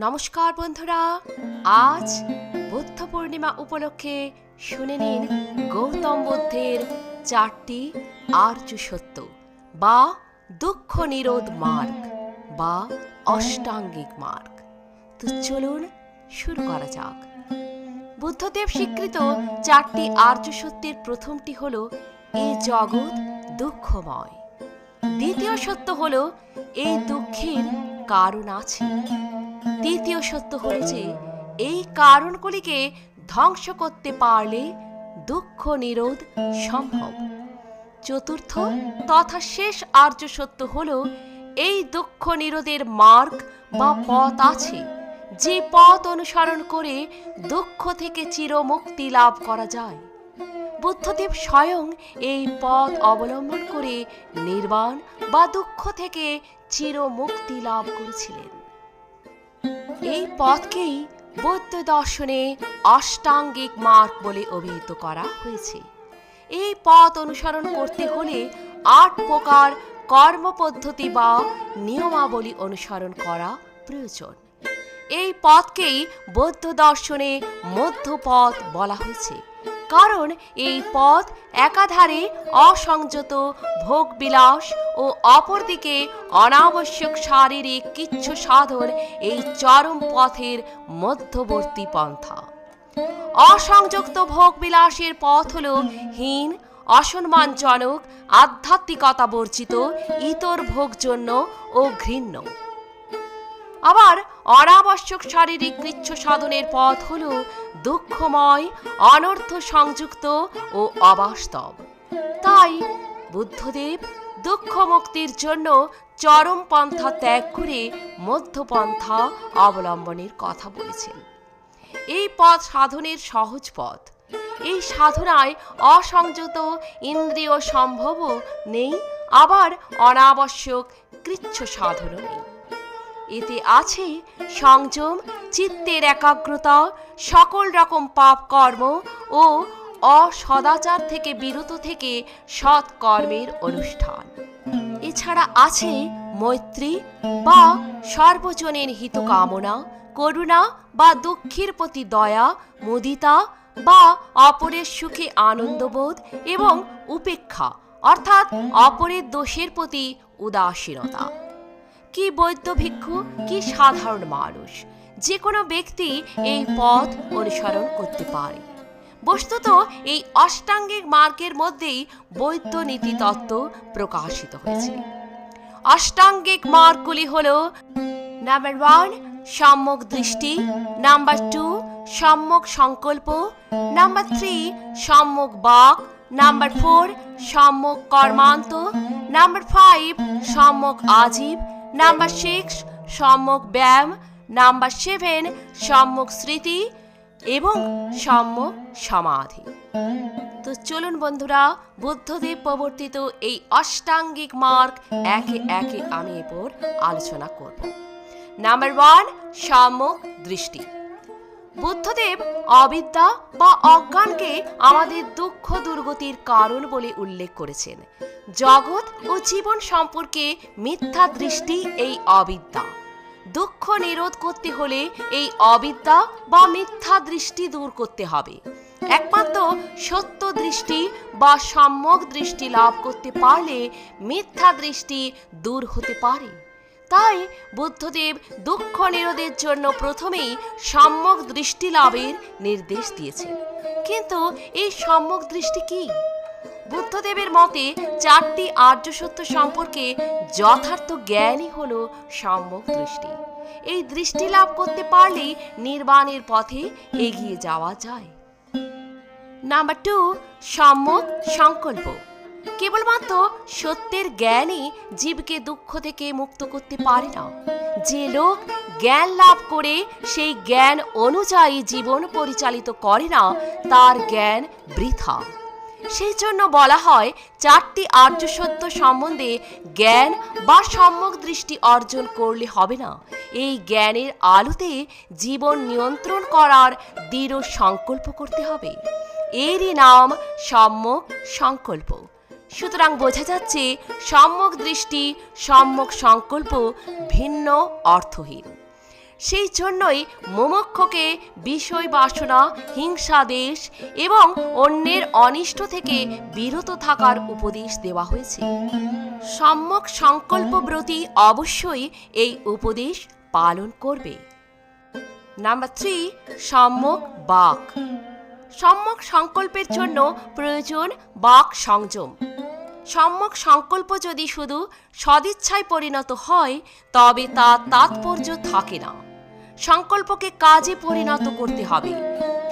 নমস্কার বন্ধুরা, আজ বুদ্ধ পূর্ণিমা উপলক্ষে শুনে নিন গৌতম বুদ্ধের চারটি আর্য সত্য বা দুঃখ নিরোধ মার্গ বা অষ্টাঙ্গিক মার্গ। তো চলুন শুরু করা যাক। বুদ্ধদেব স্বীকৃত চারটি আর্য সত্যের প্রথমটি হল এই জগৎ দুঃখময়। দ্বিতীয় সত্য হল এই দুঃখের কারণ আছে। তৃতীয় সত্য হল যে, এই কারণগুলিকে ধ্বংস করতে পারলে দুঃখ নিরোধ সম্ভব। চতুর্থ তথা শেষ আর্য সত্য হল, এই দুঃখ নিরোধের মার্গ বা পথ আছে, যে পথ অনুসরণ করে দুঃখ থেকে চিরমুক্তি লাভ করা যায়। বুদ্ধদেব স্বয়ং এই পথ অবলম্বন করে নির্বাণ বা দুঃখ থেকে চিরমুক্তি লাভ করেছিলেন। এই পথকেই বৌদ্ধ দর্শনে অষ্টাঙ্গিক মার্গ বলে অভিহিত করা হয়েছে। এই পথ অনুসরণ করতে হলে আট প্রকার কর্মপদ্ধতি বা নিয়মাবলী অনুসরণ করা প্রয়োজন। এই পথকেই বৌদ্ধ দর্শনে মধ্যপথ বলা হয়েছে। কারণ এই পথ একাধারে অসংযত, ভোগবিলাস ও অপরদিকে অনাবশ্যক শারীরিক কিচ্ছু সাধন এই চরম পথের মধ্যবর্তী পন্থা। অসংযুক্ত ভোগবিলাসের পথ হল হীন, অসম্মানজনক আধ্যাত্মিকতা বর্জিত ইতর ভোগজন্য ও ঘৃণ্য। আবার অনাবশ্যক শারীরিক কৃচ্ছ সাধনের পথ হল দুঃখময়, অনর্থ সংযুক্ত ও অবাস্তব। তাই বুদ্ধদেব দুঃখ মুক্তির জন্য চরম পন্থা ত্যাগ করে মধ্যপন্থা অবলম্বনের কথা বলেছেন। এই পথ সাধনের সহজ পথ। এই সাধনায় অসংযত ইন্দ্রিয় সম্ভবও নেই, আবার অনাবশ্যক কৃচ্ছ সাধনও নেই। এতে আছে সংযম চিত্তের একাগ্রতা, সকল রকম পাপ কর্ম ও অসদাচার থেকে বিরত থেকে সৎ কর্মের অনুষ্ঠান। এছাড়া আছে মৈত্রী বা সর্বজনের হিত কামনা করুণা বা দুঃখের প্রতি দয়া, মুদিতা বা অপরের সুখে আনন্দবোধ এবং উপেক্ষা, অর্থাৎ অপরের দোষের প্রতি উদাসীনতা। কি বৈদ্য ভিক্ষু, কি সাধারণ মানুষ। যে কোনো ব্যক্তি এই পথ অনুসরণ করতে পারে। বস্তুত এই অষ্টাঙ্গিক মার্গের মধ্যেই বৈদ্য নীতি তত্ত্ব প্রকাশিত হয়েছে। অষ্টাঙ্গিক মার্গগুলি হল নাম্বার ওয়ান সম্যক দৃষ্টি নাম্বার টু সম্যক সংকল্প নাম্বার থ্রি সম্যক বাক নাম্বার ফোর সম্যক কর্মান্ত নাম্বার ফাইভ সম্যক আজীব নাম্বার সিক্স সম্যক ব্যায়াম নাম্বার সেভেন সম্যক স্মৃতি এবং সম্যক সমাধি। তো চলুন বন্ধুরা, বুদ্ধদেব প্রবর্তিত এই অষ্টাঙ্গিক মার্গ একে একে আমি এরপর আলোচনা করব। নাম্বার ওয়ান সম্যক দৃষ্টি। বুদ্ধদেব অবিদ্যা বা অজ্ঞানকে আমাদের দুঃখ দুর্গতির কারণ বলে উল্লেখ করেছেন। জগৎ ও জীবন সম্পর্কে মিথ্যা দৃষ্টি এই অবিদ্যা। দুঃখ নিরোধ করতে হলে এই অবিদ্যা বা মিথ্যা দৃষ্টি দূর করতে হবে। একমাত্র সত্য দৃষ্টি বা সম্যক দৃষ্টি লাভ করতে পারলে মিথ্যা দৃষ্টি দূর হতে পারে। তাই বুদ্ধদেব দুঃখ নিরোধের জন্য প্রথমেই সম্যক দৃষ্টি লাভের নির্দেশ দিয়েছেন। কিন্তু এই সম্যক দৃষ্টি কি? বুদ্ধদেবের মতে চারটি আর্য সত্য সম্পর্কে যথার্থ জ্ঞানই হল সম্যক দৃষ্টি। এই দৃষ্টি লাভ করতে পারলেই নির্বাণের পথে এগিয়ে যাওয়া যায়। নাম্বার টু, সম্যক সংকল্প। কেবলমাত্র সত্যের জ্ঞানই জীবকে দুঃখ থেকে মুক্ত করতে পারে না। যে লোক জ্ঞান লাভ করে সেই জ্ঞান অনুযায়ী জীবন পরিচালিত করে না, তার জ্ঞান বৃথা। সেই জন্য বলা হয়, চারটি আর্য সত্য সম্বন্ধে জ্ঞান বা সম্যক দৃষ্টি অর্জন করলে হবে না। এই জ্ঞানের আলোতে জীবন নিয়ন্ত্রণ করার দৃঢ় সংকল্প করতে হবে। এরই নাম সম্যক সংকল্প। সুতরাং বোঝা যাচ্ছে, সম্যক দৃষ্টি, সম্যক সংকল্প ভিন্ন অর্থহীন। সেই জন্যই মোমক্ষকে বিষয় বাসনা হিংসাদেশ এবং অন্যের অনিষ্ট থেকে বিরত থাকার উপদেশ দেওয়া হয়েছে। সম্যক সংকল্পব্রতী অবশ্যই এই উপদেশ পালন করবে। নাম্বার থ্রি, সম্যক বাক। সম্যক সংকল্পের জন্য প্রয়োজন বাক সংযম। সম্যক সংকল্প যদি শুধু সদিচ্ছায় পরিণত হয়, তবে তা তাৎপর্য থাকে না। সংকল্পকে কাজে পরিণত করতে হবে।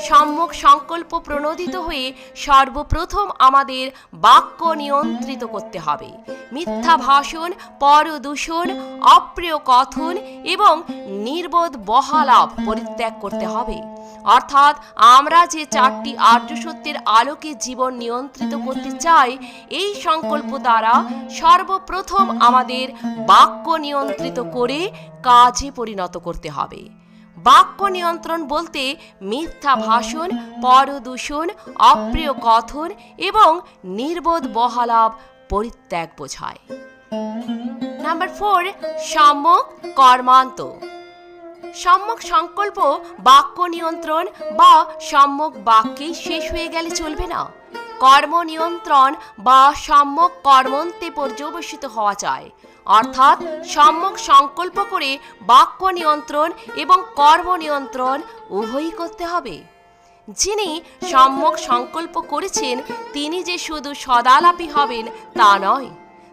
সম্যক সংকল্প প্রণোদিত হয়ে সর্বপ্রথম আমাদের বাক্য নিয়ন্ত্রিত করতে হবে। মিথ্যা ভাষণ, পরদূষণ অপ্রিয় কথন এবং নির্বোধ বহালাভ পরিত্যাগ করতে হবে। অর্থাৎ আমরা যে চারটি আর্য সত্যের আলোকে জীবন নিয়ন্ত্রিত করতে চাই, এই সংকল্প দ্বারা সর্বপ্রথম আমাদের বাক্য নিয়ন্ত্রিত করে কাজে পরিণত করতে হবে। বাক্য নিয়ন্ত্রণ বলতে মিথ্যা ভাষণ, পরদূষণ, অপ্রিয় কথন এবং নির্বোধ বহালাভ, পরিত্যাগ বোঝায়। নাম্বার ফোর, সম্যক কর্মান্ত। সম্যক সংকল্প, বাক্য নিয়ন্ত্রণ বা সম্যক বাক্যেই শেষ হয়ে গেলে চলবে না। কর্ম নিয়ন্ত্রণ বা সম্যক কর্মন্তে পর্যবসিত হওয়া চায় অর্থাৎ সম্যক সংকল্প করে বাক্য নিয়ন্ত্রণ এবং কর্ম নিয়ন্ত্রণ উভয়ই করতে হবে। যিনি সম্যক সংকল্প করেছেন, তিনি যে শুধু সদালাপি হবেন তা নয়,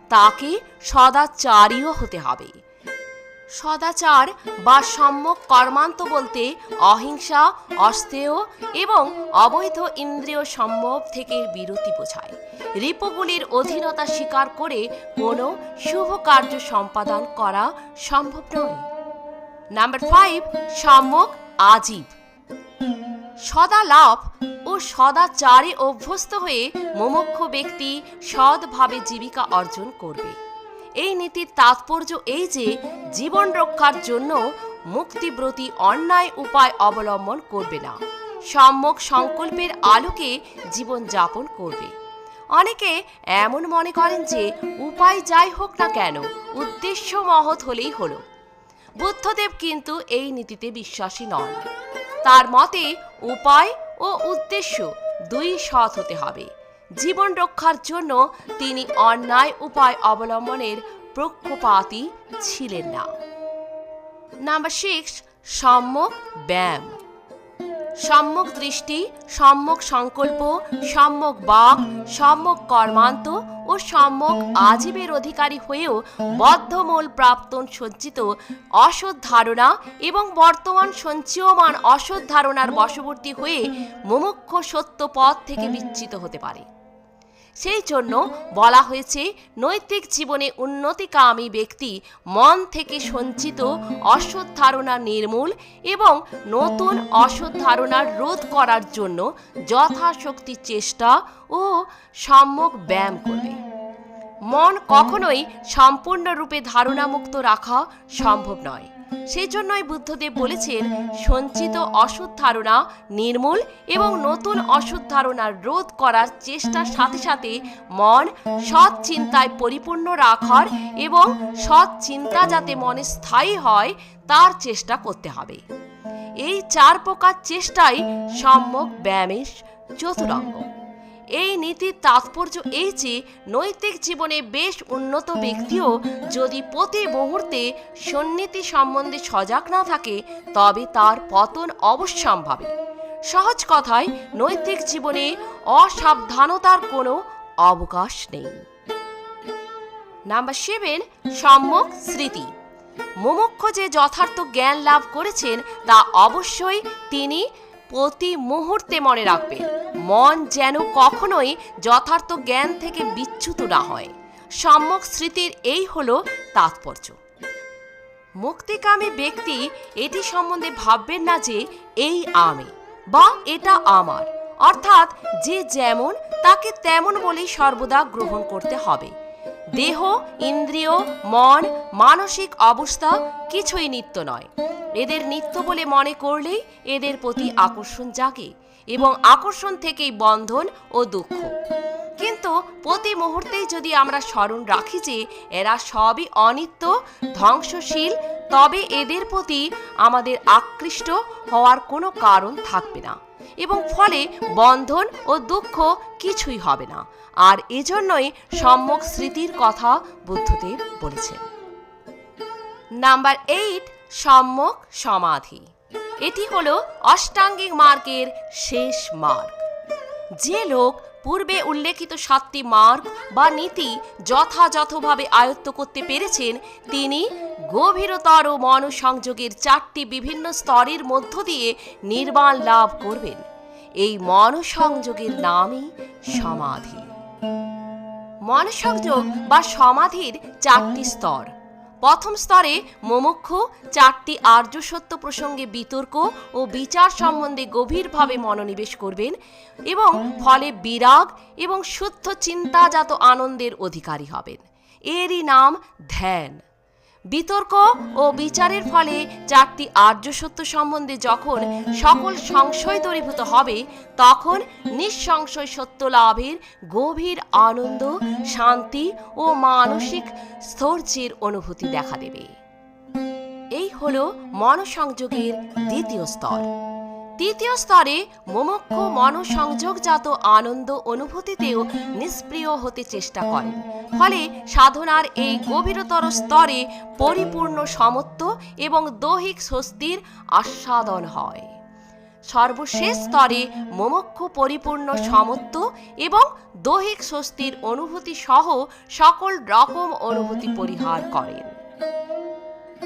তাকে সদাচারীও হতে হবে। সদাচার বা সম্যক কর্মান্ত বলতে অহিংসা অস্তেয় এবং অবৈধ ইন্দ্রিয় সম্ভব থেকে বিরতি বোঝায়। রিপুগুলির অধীনতা স্বীকার করে কোনো শুভ কার্য সম্পাদন করা সম্ভব নয়। নাম্বার ফাইভ সম্যক আজীব। সদা লাভ ও সদাচারে অভ্যস্ত হয়ে মোমক্ষ ব্যক্তি সৎভাবে জীবিকা অর্জন করবে। এই নীতির তাৎপর্য এই যে, জীবন রক্ষার জন্য মুক্তিব্রতী অন্যায় উপায় অবলম্বন করবে না। সম্যক সংকল্পের আলোকে জীবন যাপন করবে। অনেকে এমন মনে করেন যে উপায় যাই হোক না কেন, উদ্দেশ্য মহৎ হলেই হলো। বুদ্ধদেব কিন্তু এই নীতিতে বিশ্বাসী নন। তার মতে উপায় ও উদ্দেশ্য দুই সৎ হতে হবে। জীবন রক্ষার জন্য তিনি অন্যায় উপায় অবলম্বনের পক্ষপাতী ছিলেন না। নাম্বার সিক্স সম্যক ব্যায়াম। সম্যক দৃষ্টি, সম্যক সংকল্প, সম্যক বাক, সম্যক কর্মান্ত ও সম্যক আজীবের অধিকারী হয়েও বদ্ধমূল প্রাপ্তন সজ্জিত অসৎ ধারণা এবং বর্তমান সঞ্চীয়মান অসৎ ধারণার বশবর্তী হয়ে মুমুক্ষ সত্য পথ থেকে বিচ্ছিত হতে পারে। সেই জন্য বলা হয়েছে, নৈতিক জীবনে উন্নতিকামী ব্যক্তি মন থেকে সঞ্চিত অসৎ ধারণা নির্মূল এবং নতুন অসৎ ধারণার রোধ করার জন্য যথাশক্তি চেষ্টা ও সম্যক ব্যায়াম করবে। মন কখনোই সম্পূর্ণরূপে ধারণামুক্ত রাখা সম্ভব নয়। সেই জন্যই বুদ্ধদেব বলেছেন, সঞ্চিত অসৎ ধারণা নির্মূল এবং নতুন অসৎ ধারণার রোধ করার চেষ্টার সাথে সাথে মন সৎ চিন্তায় পরিপূর্ণ রাখার এবং সৎ চিন্তা যাতে মনে স্থায়ী হয়, তার চেষ্টা করতে হবে। এই চার প্রকার চেষ্টাই সম্যক ব্যায়ামের চতুরঙ্গ। এই নীতির তাৎপর্য এই যে, নৈতিক জীবনে বেশ উন্নত ব্যক্তিও যদি প্রতি মুহূর্তে সন্নীতি সম্বন্ধে সজাগ না থাকে, তবে তার পতন অবশ্যম্ভাবী। সহজ কথায়, নৈতিক জীবনে অসাবধানতার কোনো অবকাশ নেই। নাম্বার সেভেন, সম্যক স্মৃতি। মুমুক্ষ যে যথার্থ জ্ঞান লাভ করেছেন, তা অবশ্যই তিনি প্রতি মুহূর্তে মনে রাখবেন মন যেন কখনোই যথার্থ জ্ঞান থেকে বিচ্যুত না হয়। সম্যক স্মৃতির এই হলো তাৎপর্য। মুক্তিকামী ব্যক্তি এটি সম্বন্ধে ভাববেন না যে এই আমি বা এটা আমার, অর্থাৎ যে যেমন তাকে তেমন বলেই সর্বদা গ্রহণ করতে হবে। দেহ, ইন্দ্রিয়, মন, মানসিক অবস্থা কিছুই নিত্য নয়। এদের নিত্য বলে মনে করলেই এদের প্রতি আকর্ষণ জাগে এবং আকর্ষণ থেকেই বন্ধন ও দুঃখ। কিন্তু প্রতি মুহূর্তেই যদি আমরা স্মরণ রাখি যে এরা সবই অনিত্য, ধ্বংসশীল, তবে এদের প্রতি আমাদের আকৃষ্ট হওয়ার কোনো কারণ থাকবে না। এবং ফলে বন্ধন ও দুঃখ কিছুই হবে না। আর এজন্যই সম্যক স্মৃতির কথা বুদ্ধদেব বলেছেন। নাম্বার এইট, সম্যক সমাধি। এটি হলো অষ্টাঙ্গিক মার্গের শেষ মার্গ। যে লোক পূর্বে উল্লেখিত সাতটি মার্গ বা নীতি যথাযথভাবে আয়ত্ত করতে পেরেছেন, তিনি গভীরতর মনসংযোগের চারটি বিভিন্ন স্তরের মধ্য দিয়ে নির্মাণ লাভ করবেন। এই মনসংযোগের নামই সমাধি। মনসংযোগ বা সমাধির চারটি স্তর। প্রথম স্তরে মোমক্ষ, চারটি আর্য সত্য প্রসঙ্গে বিতর্ক ও বিচার সম্বন্ধে গভীরভাবে মনোনিবেশ করবেন এবং ফলে বিরাগ এবং শুদ্ধ চিন্তাজাত আনন্দের অধিকারী হবেন। এরই নাম ধ্যান। বিতর্ক ও বিচারের ফলে চারটি আর্য সত্য সম্বন্ধে যখন সকল সংশয় দূরীভূত হবে, তখন নিঃসংশয় সত্য লাভের গভীর আনন্দ, শান্তি ও মানসিক স্থৈর্যের অনুভূতি দেখা দেবে। এই হল মনসংযোগের দ্বিতীয় স্তর। তৃতীয় স্তরে মোমক্ষ মনসংযোগজাত আনন্দ অনুভূতিতেও নিষ্প্রিয় হতে চেষ্টা করেন ফলে সাধনার এই গভীরতর স্তরে পরিপূর্ণ সমত্ব এবং দৈহিক স্বস্তির আস্বাদন হয়। সর্বশেষ স্তরে মোমক্ষ পরিপূর্ণ সমত্ব এবং দৈহিক স্বস্তির অনুভূতি সহ সকল রকম অনুভূতি পরিহার করেন।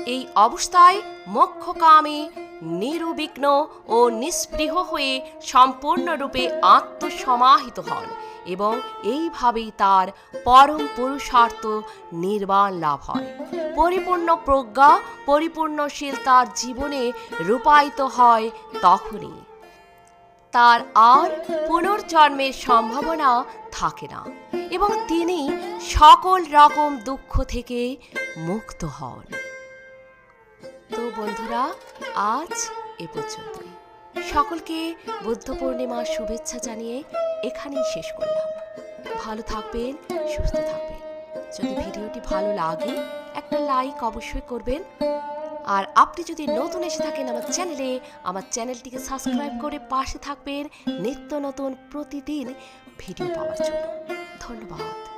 এই অবস্থায় মোক্ষকামী, নিরুবিঘ্ন ও নিস্পৃহ হয়ে সম্পূর্ণরূপে আত্মসমাহিত হন এবং এইভাবেই তার পরম পুরুষার্থ নির্বাণ লাভ হয়। পরিপূর্ণ প্রজ্ঞা, পরিপূর্ণশীল তার জীবনে রূপায়িত হয় তখনই। তার আর পুনর্জন্মের সম্ভাবনা থাকে না এবং তিনি সকল রকম দুঃখ থেকে মুক্ত হন। তো বন্ধুরা, আজ এ পর্যন্তই। সকলকে বুদ্ধ পূর্ণিমার শুভেচ্ছা জানিয়ে এখানেই শেষ করলাম। ভালো থাকবেন, সুস্থ থাকবেন। যদি ভিডিওটি ভালো লাগে, একটা লাইক অবশ্যই করবেন। আর আপনি যদি নতুন এসে থাকেন আমার চ্যানেলে, আমার চ্যানেলটিকে সাবস্ক্রাইব করে পাশে থাকবেন নিত্য নতুন প্রতিদিন ভিডিও পাওয়ার জন্য। ধন্যবাদ।